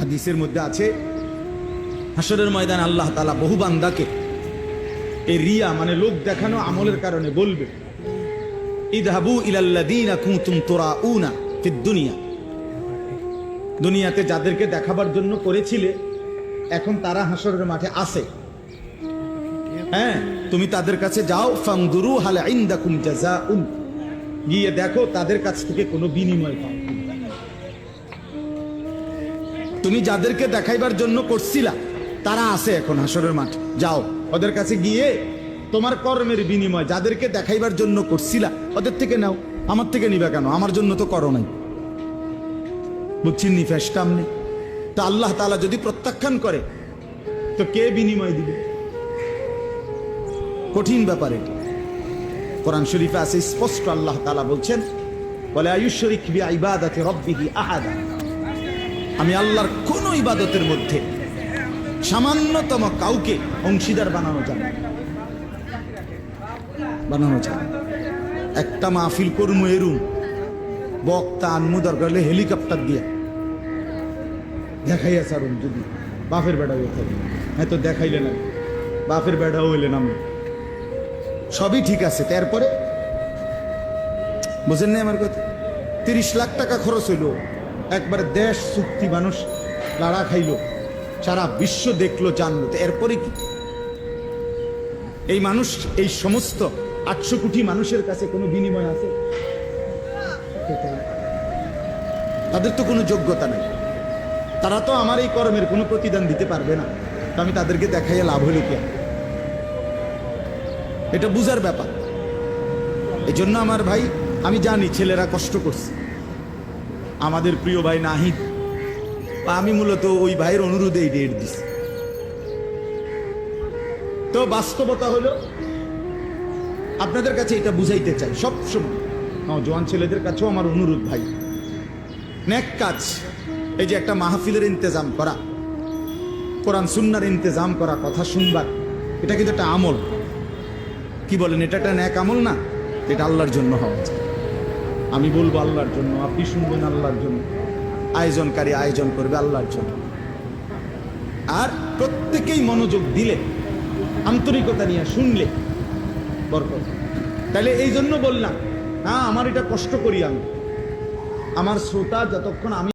হাদিসের মধ্যে আছে হাসরের ময়দান আল্লাহ তালা বহু বান্দাকে এই রিয়া মানে লোক দেখানো আমলের কারণে বলবে, ইদহাবু ফিদ দুনিয়া। দুনিয়াতে যাদেরকে দেখাবার জন্য করেছিলে, এখন তারা হাসরের মাঠে আসে হ্যাঁ তুমি তাদের কাছে যাও ফাংদুরু হাল ইনদাকুম জাযাউন। গিয়ে দেখো তাদের কাছ থেকে কোনো বিনিময় পাও। তুমি যাদেরকে দেখাইবার জন্য করছিলা, তারা আছে এখন হাসরের মাঠ। যাও, ওদের কাছে গিয়ে তোমার কর্মের বিনিময় যাদেরকে দেখাইবার জন্য করছিলা, ওদের থেকে নাও। আমার থেকে নিবে কেন? আমার জন্য তো করো নাই। বুঝছেন নি ফ্যাস কামনে তো আল্লাহ তাআলা যদি প্রত্যাখ্যান করে, তো কে বিনিময় দিবে? কঠিন ব্যাপার কোরআন শরীফে আছে স্পষ্ট আল্লাহ তালা বলছেন বলে আয়ুশ্বরিক বি ইবাদাতি রব্বিহি আহাদা। আমি আল্লাহর কোন ইবাদতের মধ্যে সামান্যতম কাউকে অংশীদার বানানো যায় বানানো যায় একটা মাহফিল করমু এরুম বক্তা আনমু দরকার হলে হেলিকপ্টার দিয়ে। দেখাইয়া সারুন যদি। বাপের বেড়া হয়ে থাকে হ্যাঁ তো দেখাইলে না। বাপের বেড়াও হইলে নাম সবই ঠিক আছে। তারপরে বুঝেন না আমার কথা? তিরিশ লাখ টাকা খরচ হইল। একবার দেশ চুক্তি মানুষ লাড়া খাইলো, সারা বিশ্ব দেখল, জানলো। তো এরপরে কি? এই মানুষ, এই সমস্ত আটশো কোটি মানুষের কাছে কোনো বিনিময় আছে? তাদের তো কোনো যোগ্যতা নেই। তারা তো আমার এই কর্মের কোনো প্রতিদান দিতে পারবে না। তো আমি তাদেরকে দেখাইয়া লাভ হইল কি? এটা বুঝার ব্যাপার। এই জন্য আমার ভাই, আমি জানি ছেলেরা কষ্ট করছে। আমাদের প্রিয় ভাই নাহিদ। আমি মূলত ওই ভাইয়ের অনুরোধে এই ডেট দিছি। তো বাস্তবতা হলো, আপনাদের কাছে এটা বুঝাইতে চাই সব সময় জোয়ান ছেলেদের কাছেও আমার অনুরোধ ভাই। নেক কাজ, এই যে একটা মাহফিলের ইন্তজাম করা, কোরআন সুন্নার ইন্তজাম করা কথা শুনবার, এটা কিন্তু একটা আমল। কি বলেন, এটা একটা ন্যাক আমল না? এটা আল্লাহর জন্য হওয়া উচিত। আমি বলব আল্লাহর জন্য, আপনি শুনবেন আল্লাহর জন্য। আয়োজনকারী আয়োজন করবে আল্লাহর জন্য। আর প্রত্যেকেই মনোযোগ দিলে, আন্তরিকতা নিয়ে শুনলে বরকত। তাহলে এই জন্য বললাম হ্যাঁ আমার এটা কষ্ট করি আমি। আমার শ্রোতা যতক্ষণ আমি